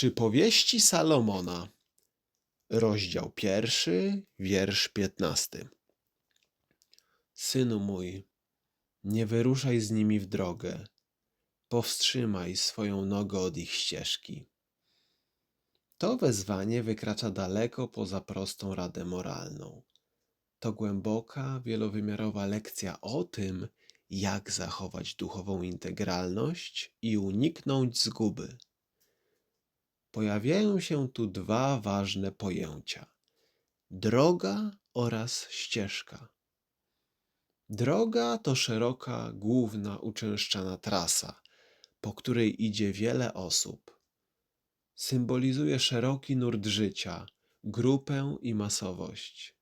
Przypowieści Salomona, rozdział pierwszy, wiersz piętnasty. Synu mój, nie wyruszaj z nimi w drogę, powstrzymaj swoją nogę od ich ścieżki. To wezwanie wykracza daleko poza prostą radę moralną. To głęboka, wielowymiarowa lekcja o tym, jak zachować duchową integralność i uniknąć zguby. Pojawiają się tu dwa ważne pojęcia: droga oraz ścieżka. Droga to szeroka, główna, uczęszczana trasa, po której idzie wiele osób. Symbolizuje szeroki nurt życia, grupę i masowość.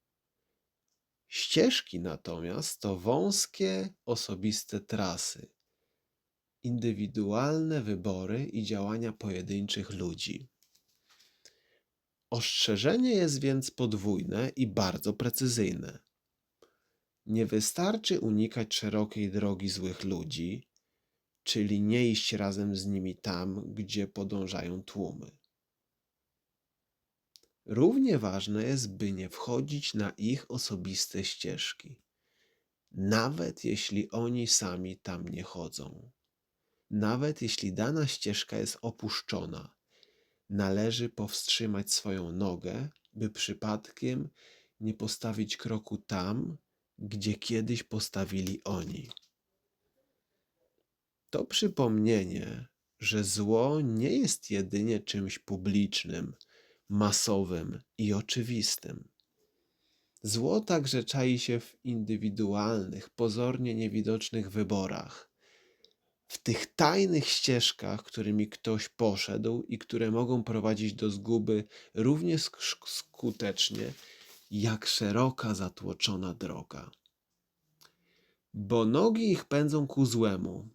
Ścieżki natomiast to wąskie, osobiste trasy, indywidualne wybory i działania pojedynczych ludzi. Ostrzeżenie jest więc podwójne i bardzo precyzyjne. Nie wystarczy unikać szerokiej drogi złych ludzi, czyli nie iść razem z nimi tam, gdzie podążają tłumy. Równie ważne jest, by nie wchodzić na ich osobiste ścieżki, nawet jeśli oni sami tam nie chodzą. Nawet jeśli dana ścieżka jest opuszczona, należy powstrzymać swoją nogę, by przypadkiem nie postawić kroku tam, gdzie kiedyś postawili oni. To przypomnienie, że zło nie jest jedynie czymś publicznym, masowym i oczywistym. Zło także czai się w indywidualnych, pozornie niewidocznych wyborach, w tych tajnych ścieżkach, którymi ktoś poszedł i które mogą prowadzić do zguby równie sk- skutecznie, jak szeroka, zatłoczona droga. Bo nogi ich pędzą ku złemu.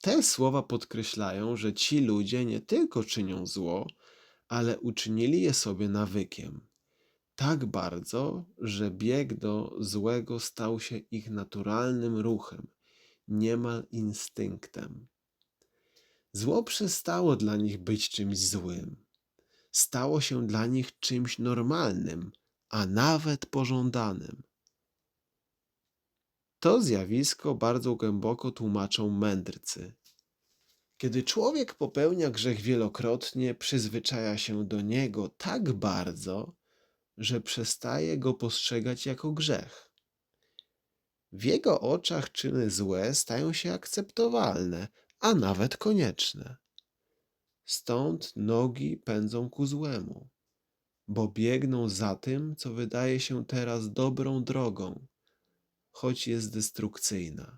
Te słowa podkreślają, że ci ludzie nie tylko czynią zło, ale uczynili je sobie nawykiem. Tak bardzo, że bieg do złego stał się ich naturalnym ruchem, niemal instynktem. Zło przestało dla nich być czymś złym. Stało się dla nich czymś normalnym, a nawet pożądanym. To zjawisko bardzo głęboko tłumaczą mędrcy. Kiedy człowiek popełnia grzech wielokrotnie, przyzwyczaja się do niego tak bardzo, że przestaje go postrzegać jako grzech. W jego oczach czyny złe stają się akceptowalne, a nawet konieczne. Stąd nogi pędzą ku złemu, bo biegną za tym, co wydaje się teraz dobrą drogą, choć jest destrukcyjna.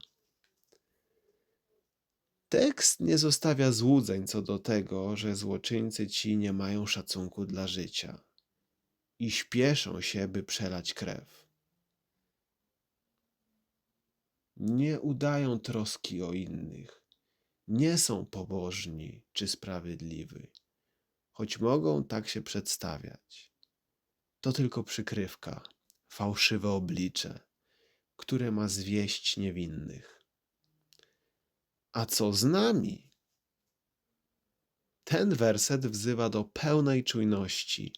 Tekst nie zostawia złudzeń co do tego, że złoczyńcy ci nie mają szacunku dla życia i śpieszą się, by przelać krew. Nie udają troski o innych, nie są pobożni czy sprawiedliwi, choć mogą tak się przedstawiać. To tylko przykrywka, fałszywe oblicze, które ma zwieść niewinnych. A co z nami? Ten werset wzywa do pełnej czujności,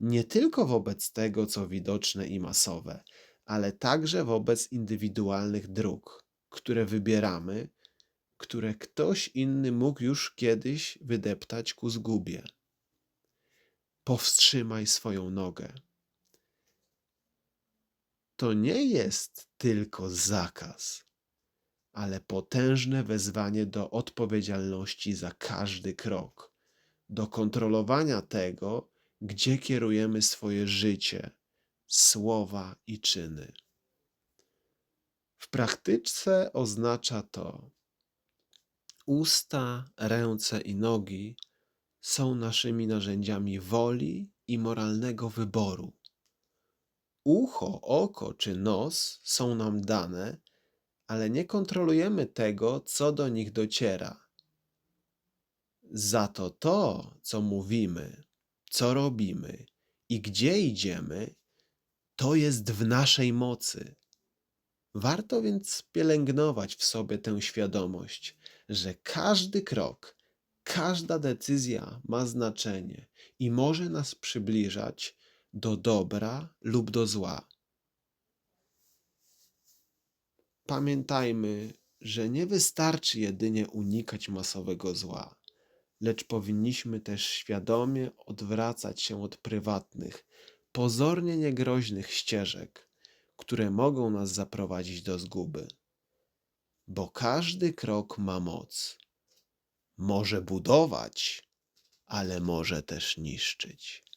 nie tylko wobec tego, co widoczne i masowe, ale także wobec indywidualnych dróg, które wybieramy, które ktoś inny mógł już kiedyś wydeptać ku zgubie. Powstrzymaj swoją nogę. To nie jest tylko zakaz, ale potężne wezwanie do odpowiedzialności za każdy krok, do kontrolowania tego, gdzie kierujemy swoje życie, słowa i czyny. W praktyce oznacza to: usta, ręce i nogi są naszymi narzędziami woli i moralnego wyboru. Ucho, oko czy nos są nam dane, ale nie kontrolujemy tego, co do nich dociera. Za to to, co mówimy, co robimy i gdzie idziemy, to jest w naszej mocy. Warto więc pielęgnować w sobie tę świadomość, że każdy krok, Każda decyzja ma znaczenie i może nas przybliżać do dobra lub do zła. Pamiętajmy, że nie wystarczy jedynie unikać masowego zła, lecz powinniśmy też świadomie odwracać się od prywatnych, pozornie niegroźnych ścieżek, które mogą nas zaprowadzić do zguby. Bo każdy krok ma moc. Może budować, ale może też niszczyć.